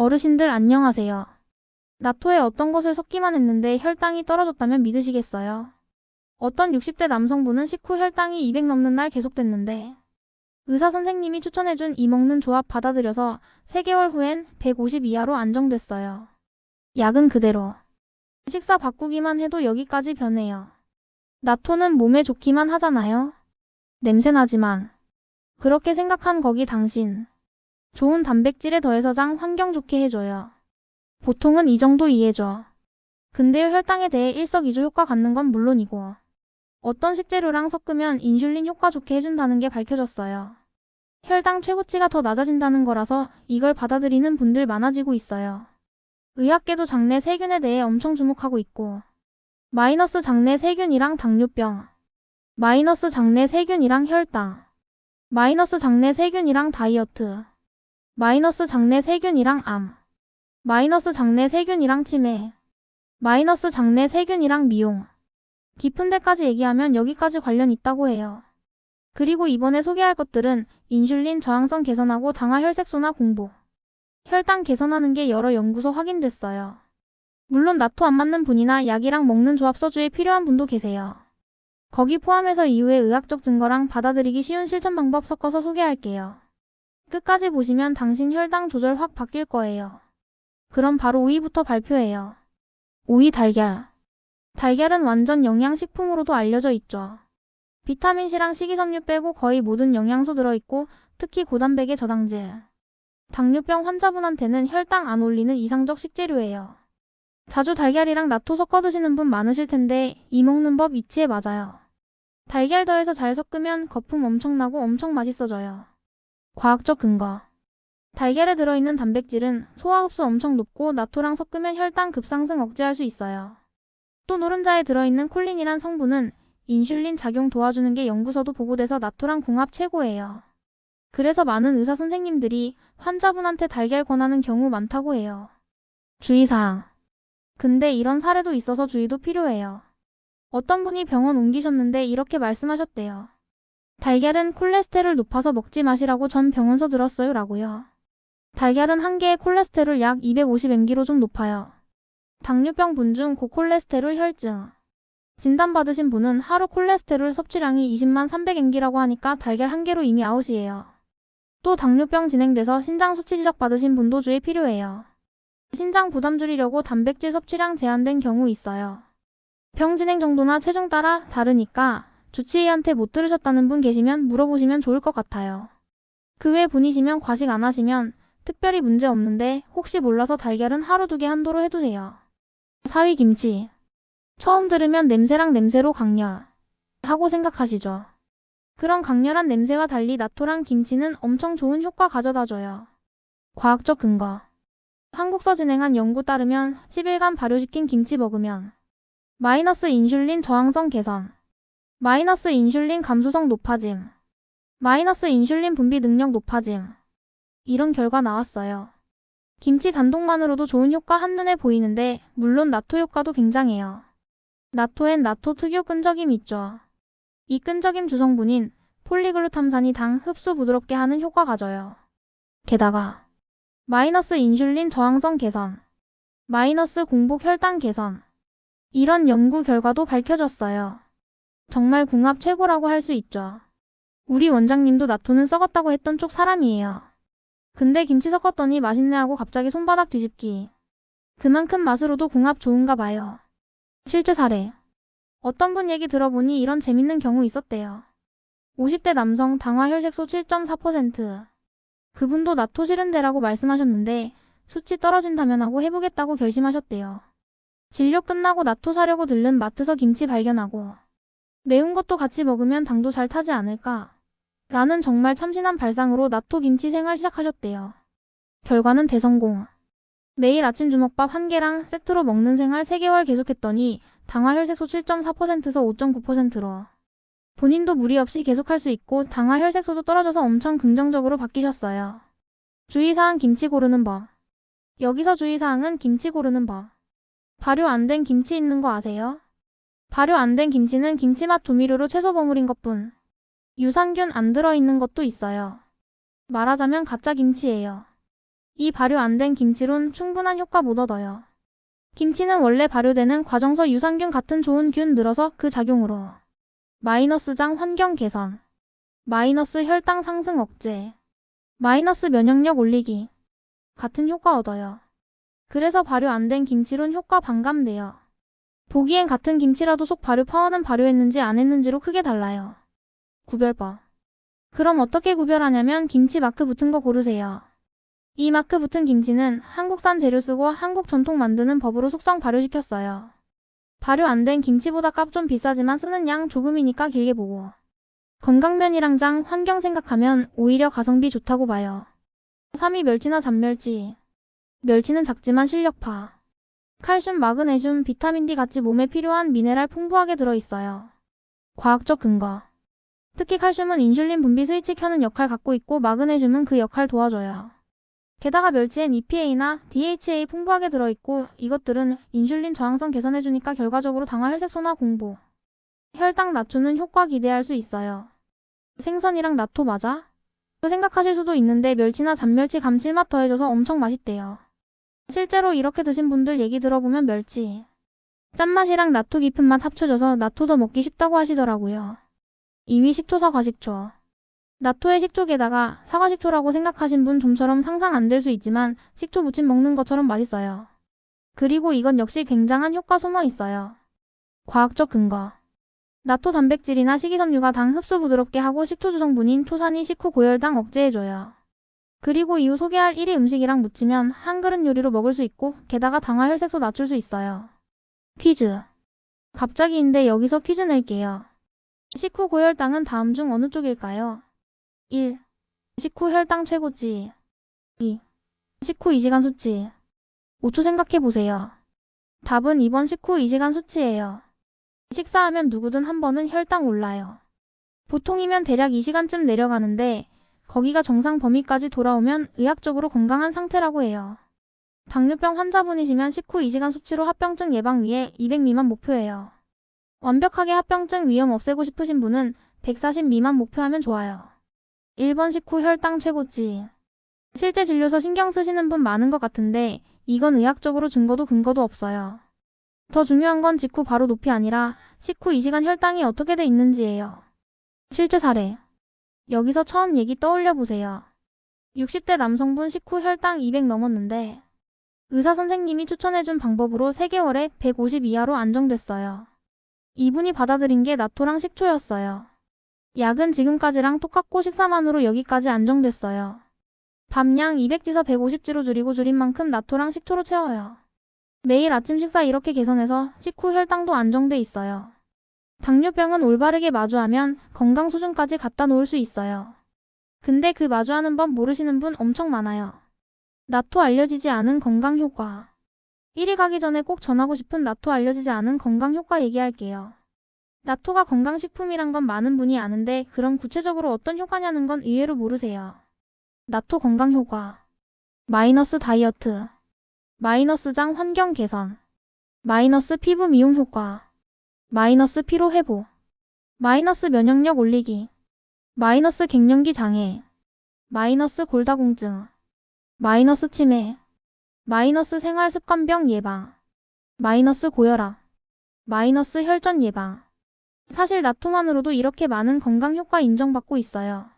어르신들 안녕하세요. 나토에 어떤 것을 섞기만 했는데 혈당이 떨어졌다면 믿으시겠어요? 어떤 60대 남성분은 식후 혈당이 200 넘는 날 계속됐는데 의사 선생님이 추천해준 이 먹는 조합 받아들여서 3개월 후엔 150 이하로 안정됐어요. 약은 그대로. 식사 바꾸기만 해도 여기까지 변해요. 나토는 몸에 좋기만 하잖아요. 냄새나지만. 그렇게 생각한 거기 당신. 좋은 단백질에 더해서 장 환경 좋게 해줘요. 보통은 이 정도 이해죠. 근데요 혈당에 대해 일석이조 효과 갖는 건 물론이고 어떤 식재료랑 섞으면 인슐린 효과 좋게 해준다는 게 밝혀졌어요. 혈당 최고치가 더 낮아진다는 거라서 이걸 받아들이는 분들 많아지고 있어요. 의학계도 장내 세균에 대해 엄청 주목하고 있고 마이너스 장내 세균이랑 당뇨병 마이너스 장내 세균이랑 혈당 마이너스 장내 세균이랑 다이어트 마이너스 장내 세균이랑 암 마이너스 장내 세균이랑 치매 마이너스 장내 세균이랑 미용 깊은 데까지 얘기하면 여기까지 관련 있다고 해요. 그리고 이번에 소개할 것들은 인슐린 저항성 개선하고 당화 혈색소나 공복, 혈당 개선하는 게 여러 연구소 확인됐어요. 물론 나토 안 맞는 분이나 약이랑 먹는 조합 서주에 필요한 분도 계세요. 거기 포함해서 이후에 의학적 증거랑 받아들이기 쉬운 실천 방법 섞어서 소개할게요. 끝까지 보시면 당신 혈당 조절 확 바뀔 거예요. 그럼 바로 오이부터 발표해요. 오이 달걀. 달걀은 완전 영양식품으로도 알려져 있죠. 비타민C랑 식이섬유 빼고 거의 모든 영양소 들어있고 특히 고단백의 저당질. 당뇨병 환자분한테는 혈당 안 올리는 이상적 식재료예요. 자주 달걀이랑 나토 섞어 드시는 분 많으실 텐데 이 먹는 법 이치에 맞아요. 달걀 더해서 잘 섞으면 거품 엄청나고 엄청 맛있어져요. 과학적 근거. 달걀에 들어있는 단백질은 소화 흡수 엄청 높고 나토랑 섞으면 혈당 급상승 억제할 수 있어요. 또 노른자에 들어있는 콜린이란 성분은 인슐린 작용 도와주는 게 연구서도 보고돼서 나토랑 궁합 최고예요. 그래서 많은 의사 선생님들이 환자분한테 달걀 권하는 경우 많다고 해요. 주의사항. 근데 이런 사례도 있어서 주의도 필요해요. 어떤 분이 병원 옮기셨는데 이렇게 말씀하셨대요. 달걀은 콜레스테롤 높아서 먹지 마시라고 전 병원서 들었어요 라고요. 달걀은 한 개의 콜레스테롤 약 250mg로 좀 높아요. 당뇨병 분중 고콜레스테롤 혈증. 진단받으신 분은 하루 콜레스테롤 섭취량이 20만 300mg라고 하니까 달걀 한 개로 이미 아웃이에요. 또 당뇨병 진행돼서 신장 수치 지적 받으신 분도 주의 필요해요. 신장 부담 줄이려고 단백질 섭취량 제한된 경우 있어요. 병 진행 정도나 체중 따라 다르니까 주치의한테 못 들으셨다는 분 계시면 물어보시면 좋을 것 같아요. 그 외 분이시면 과식 안 하시면 특별히 문제 없는데 혹시 몰라서 달걀은 하루 두 개 한도로 해두세요. 사위 김치. 처음 들으면 냄새랑 냄새로 강렬. 하고 생각하시죠. 그런 강렬한 냄새와 달리 나토랑 김치는 엄청 좋은 효과 가져다줘요. 과학적 근거. 한국서 진행한 연구 따르면 10일간 발효시킨 김치 먹으면 마이너스 인슐린 저항성 개선, 마이너스 인슐린 감소성 높아짐, 마이너스 인슐린 분비 능력 높아짐. 이런 결과 나왔어요. 김치 단독만으로도 좋은 효과 한눈에 보이는데 물론 나토 효과도 굉장해요. 나토엔 나토 특유 끈적임 있죠. 이 끈적임 주성분인 폴리글루탐산이 당 흡수 부드럽게 하는 효과 가져요. 게다가 마이너스 인슐린 저항성 개선, 마이너스 공복 혈당 개선 이런 연구 결과도 밝혀졌어요. 정말 궁합 최고라고 할 수 있죠. 우리 원장님도 나토는 썩었다고 했던 쪽 사람이에요. 근데 김치 섞었더니 맛있네 하고 갑자기 손바닥 뒤집기. 그만큼 맛으로도 궁합 좋은가 봐요. 실제 사례. 어떤 분 얘기 들어보니 이런 재밌는 경우 있었대요. 50대 남성 당화 혈색소 7.4%. 그분도 나토 싫은데라고 말씀하셨는데 수치 떨어진다면 하고 해보겠다고 결심하셨대요. 진료 끝나고 나토 사려고 들른 마트서 김치 발견하고 매운 것도 같이 먹으면 당도 잘 타지 않을까? 라는 정말 참신한 발상으로 나토 김치 생활 시작하셨대요. 결과는 대성공. 매일 아침 주먹밥 한 개랑 세트로 먹는 생활 3개월 계속했더니 당화 혈색소 7.4%에서 5.9%로 본인도 무리 없이 계속할 수 있고 당화 혈색소도 떨어져서 엄청 긍정적으로 바뀌셨어요. 주의사항 김치 고르는 법. 여기서 주의사항은 김치 고르는 법. 발효 안 된 김치 있는 거 아세요? 발효 안 된 김치는 김치맛 조미료로 채소 버무린 것뿐. 유산균 안 들어있는 것도 있어요. 말하자면 가짜 김치예요. 이 발효 안 된 김치론 충분한 효과 못 얻어요. 김치는 원래 발효되는 과정서 유산균 같은 좋은 균 늘어서 그 작용으로 마이너스 장 환경 개선, 마이너스 혈당 상승 억제, 마이너스 면역력 올리기 같은 효과 얻어요. 그래서 발효 안 된 김치론 효과 반감돼요. 보기엔 같은 김치라도 속 발효 파워는 발효했는지 안 했는지로 크게 달라요. 구별법. 그럼 어떻게 구별하냐면 김치 마크 붙은 거 고르세요. 이 마크 붙은 김치는 한국산 재료 쓰고 한국 전통 만드는 법으로 숙성 발효시켰어요. 발효 안 된 김치보다 값 좀 비싸지만 쓰는 양 조금이니까 길게 보고. 건강면이랑 장 환경 생각하면 오히려 가성비 좋다고 봐요. 3위 멸치나 잡멸치. 멸치는 작지만 실력파. 칼슘, 마그네슘, 비타민 D 같이 몸에 필요한 미네랄 풍부하게 들어있어요. 과학적 근거. 특히 칼슘은 인슐린 분비 스위치 켜는 역할 갖고 있고 마그네슘은 그 역할 도와줘요. 게다가 멸치엔 EPA나 DHA 풍부하게 들어있고 이것들은 인슐린 저항성 개선해주니까 결과적으로 당화 혈색소나 공보, 혈당 낮추는 효과 기대할 수 있어요. 생선이랑 나토 맞아? 그 생각하실 수도 있는데 멸치나 잡멸치 감칠맛 더해져서 엄청 맛있대요. 실제로 이렇게 드신 분들 얘기 들어보면 멸치, 짠맛이랑 나토 깊은 맛 합쳐져서 나토 더 먹기 쉽다고 하시더라고요. 2위 식초사 과식초. 나토의 식초에다가 사과식초라고 생각하신 분 좀처럼 상상 안 될 수 있지만 식초 무침 먹는 것처럼 맛있어요. 그리고 이건 역시 굉장한 효과 숨어 있어요. 과학적 근거. 나토 단백질이나 식이섬유가 당 흡수 부드럽게 하고 식초 주성분인 토산이 식후 고혈당 억제해줘요. 그리고 이후 소개할 1위 음식이랑 무치면 한 그릇 요리로 먹을 수 있고 게다가 당화 혈색소 낮출 수 있어요. 퀴즈. 갑자기인데 여기서 퀴즈 낼게요. 식후 고혈당은 다음 중 어느 쪽일까요? 1. 식후 혈당 최고치 2. 식후 2시간 수치 5초 생각해보세요. 답은 2번 식후 2시간 수치예요. 식사하면 누구든 한 번은 혈당 올라요. 보통이면 대략 2시간쯤 내려가는데 거기가 정상 범위까지 돌아오면 의학적으로 건강한 상태라고 해요. 당뇨병 환자분이시면 식후 2시간 수치로 합병증 예방 위해 200 미만 목표예요. 완벽하게 합병증 위험 없애고 싶으신 분은 140 미만 목표하면 좋아요. 1번 식후 혈당 최고치. 실제 진료서 신경 쓰시는 분 많은 것 같은데 이건 의학적으로 증거도 근거도 없어요. 더 중요한 건 직후 바로 높이 아니라 식후 2시간 혈당이 어떻게 돼 있는지예요. 실제 사례. 여기서 처음 얘기 떠올려 보세요. 60대 남성분 식후 혈당 200 넘었는데 의사 선생님이 추천해준 방법으로 3개월에 150 이하로 안정됐어요. 이분이 받아들인 게 나토랑 식초였어요. 약은 지금까지랑 똑같고 식사만으로 여기까지 안정됐어요. 밤양 200지서 150지로 줄이고 줄인 만큼 나토랑 식초로 채워요. 매일 아침 식사 이렇게 개선해서 식후 혈당도 안정돼 있어요. 당뇨병은 올바르게 마주하면 건강 수준까지 갖다 놓을 수 있어요. 근데 그 마주하는 법 모르시는 분 엄청 많아요. 나토 알려지지 않은 건강 효과. 1위 가기 전에 꼭 전하고 싶은 나토 알려지지 않은 건강 효과 얘기할게요. 나토가 건강식품이란 건 많은 분이 아는데 그럼 구체적으로 어떤 효과냐는 건 의외로 모르세요. 나토 건강 효과. 마이너스 다이어트. 마이너스 장 환경 개선. 마이너스 피부 미용 효과. 마이너스 피로 회복. 마이너스 면역력 올리기. 마이너스 갱년기 장애. 마이너스 골다공증. 마이너스 치매. 마이너스 생활 습관병 예방. 마이너스 고혈압. 마이너스 혈전 예방. 사실 나토만으로도 이렇게 많은 건강 효과 인정받고 있어요.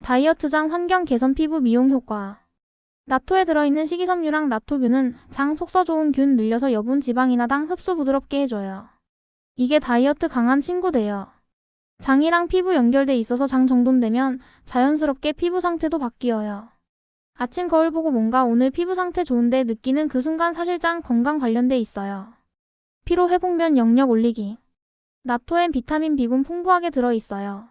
다이어트장 환경 개선 피부 미용 효과. 나토에 들어있는 식이섬유랑 나토균은 장 속서 좋은 균 늘려서 여분 지방이나 당 흡수 부드럽게 해줘요. 이게 다이어트 강한 친구돼요. 장이랑 피부 연결돼 있어서 장 정돈되면 자연스럽게 피부 상태도 바뀌어요. 아침 거울 보고 뭔가 오늘 피부 상태 좋은데 느끼는 그 순간 사실 장 건강 관련돼 있어요. 피로 회복면 영역 올리기. 나토엔 비타민 B군 풍부하게 들어있어요.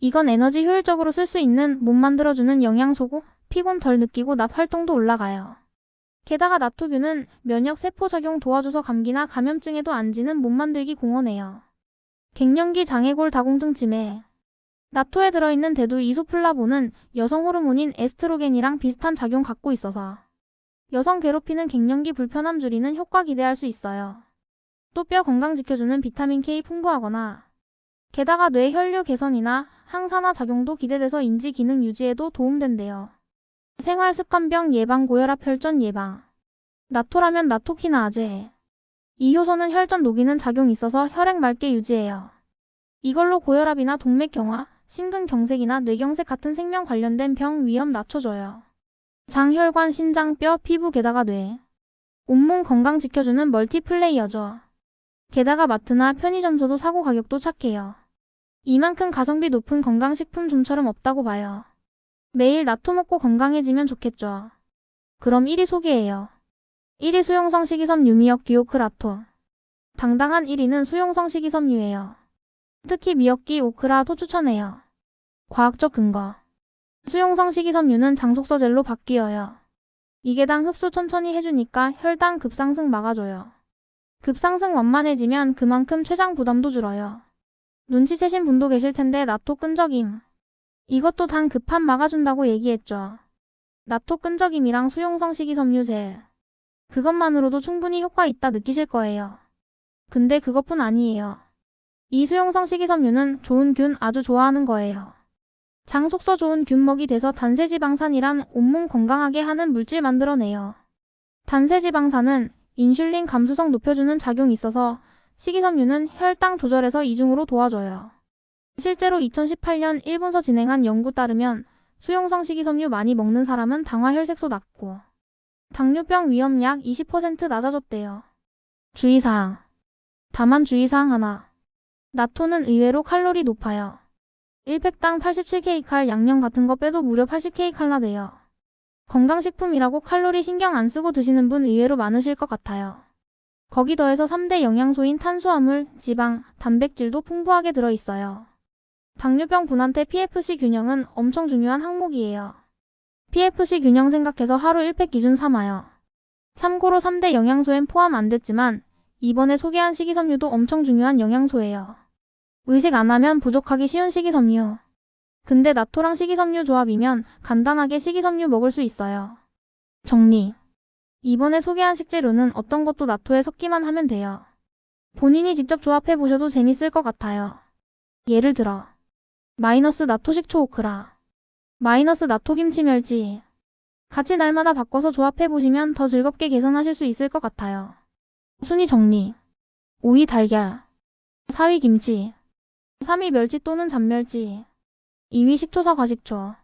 이건 에너지 효율적으로 쓸 수 있는 몸 만들어주는 영양소고 피곤 덜 느끼고 납 활동도 올라가요. 게다가 나토균은 면역 세포 작용 도와줘서 감기나 감염증에도 안 지는 몸 만들기 공헌해요. 갱년기 장애골 다공증 치매 나토에 들어있는 대두 이소플라본은 여성 호르몬인 에스트로겐이랑 비슷한 작용 갖고 있어서 여성 괴롭히는 갱년기 불편함 줄이는 효과 기대할 수 있어요. 또 뼈 건강 지켜주는 비타민 K 풍부하거나 게다가 뇌 혈류 개선이나 항산화 작용도 기대돼서 인지 기능 유지에도 도움된대요. 생활습관병 예방 고혈압 혈전 예방. 나토라면 나토키나 아제. 이 효소는 혈전 녹이는 작용이 있어서 혈액 맑게 유지해요. 이걸로 고혈압이나 동맥경화, 심근경색이나 뇌경색 같은 생명 관련된 병 위험 낮춰줘요. 장혈관, 신장, 뼈, 피부 게다가 뇌. 온몸 건강 지켜주는 멀티플레이어죠. 게다가 마트나 편의점서도 사고 가격도 착해요. 이만큼 가성비 높은 건강식품 좀처럼 없다고 봐요. 매일 나토 먹고 건강해지면 좋겠죠. 그럼 1위 소개해요. 1위 수용성 식이섬 유 미역 기오크 라토. 당당한 1위는 수용성 식이섬유예요. 특히 미역기 오크라 토 추천해요. 과학적 근거. 수용성 식이섬유는 장속서 젤로 바뀌어요. 이게 당 흡수 천천히 해주니까 혈당 급상승 막아줘요. 급상승 완만해지면 그만큼 췌장 부담도 줄어요. 눈치채신 분도 계실 텐데 나토 끈적임. 이것도 당 급한 막아준다고 얘기했죠. 나토 끈적임이랑 수용성 식이섬유 젤. 그것만으로도 충분히 효과 있다 느끼실 거예요. 근데 그것뿐 아니에요. 이 수용성 식이섬유는 좋은 균 아주 좋아하는 거예요. 장 속서 좋은 균먹이 돼서 단세지방산이란 온몸 건강하게 하는 물질 만들어내요. 단세지방산은 인슐린 감수성 높여주는 작용이 있어서 식이섬유는 혈당 조절에서 이중으로 도와줘요. 실제로 2018년 일본서 진행한 연구 따르면 수용성 식이섬유 많이 먹는 사람은 당화혈색소 낮고 당뇨병 위험 약 20% 낮아졌대요. 주의사항. 다만 주의사항 하나. 나토는 의외로 칼로리 높아요. 1팩당 87kcal 양념 같은 거 빼도 무려 80kcal 돼요. 건강식품이라고 칼로리 신경 안 쓰고 드시는 분 의외로 많으실 것 같아요. 거기 더해서 3대 영양소인 탄수화물, 지방, 단백질도 풍부하게 들어있어요. 당뇨병 분한테 PFC 균형은 엄청 중요한 항목이에요. PFC 균형 생각해서 하루 1팩 기준 삼아요. 참고로 3대 영양소엔 포함 안 됐지만 이번에 소개한 식이섬유도 엄청 중요한 영양소예요. 의식 안 하면 부족하기 쉬운 식이섬유. 근데 나토랑 식이섬유 조합이면 간단하게 식이섬유 먹을 수 있어요. 정리. 이번에 소개한 식재료는 어떤 것도 나토에 섞기만 하면 돼요. 본인이 직접 조합해 보셔도 재밌을 것 같아요. 예를 들어 마이너스 나토 식초 오크라 마이너스 나토 김치 멸치 같이 날마다 바꿔서 조합해 보시면 더 즐겁게 개선하실 수 있을 것 같아요. 순위 정리 5위 달걀 4위 김치 3위 멸치 또는 잡멸치 2위 식초사 과식초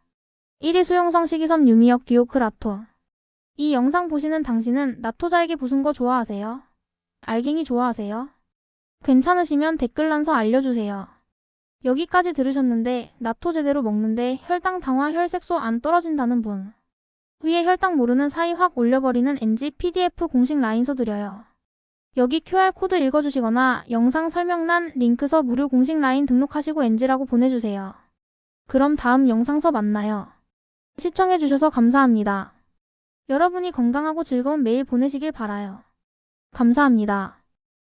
1위 수용성 식이섬 유미역 기오크라토 이 영상 보시는 당신은 나토 잘게 부순 거 좋아하세요? 알갱이 좋아하세요? 괜찮으시면 댓글 난서 알려주세요. 여기까지 들으셨는데 나토 제대로 먹는데 혈당 당화 혈색소 안 떨어진다는 분 위에 혈당 모르는 사이 확 올려버리는 NG PDF 공식 라인서 드려요. 여기 QR코드 읽어주시거나 영상 설명란 링크서 무료 공식 라인 등록하시고 NG라고 보내주세요. 그럼 다음 영상서 만나요. 시청해주셔서 감사합니다. 여러분이 건강하고 즐거운 매일 보내시길 바라요. 감사합니다.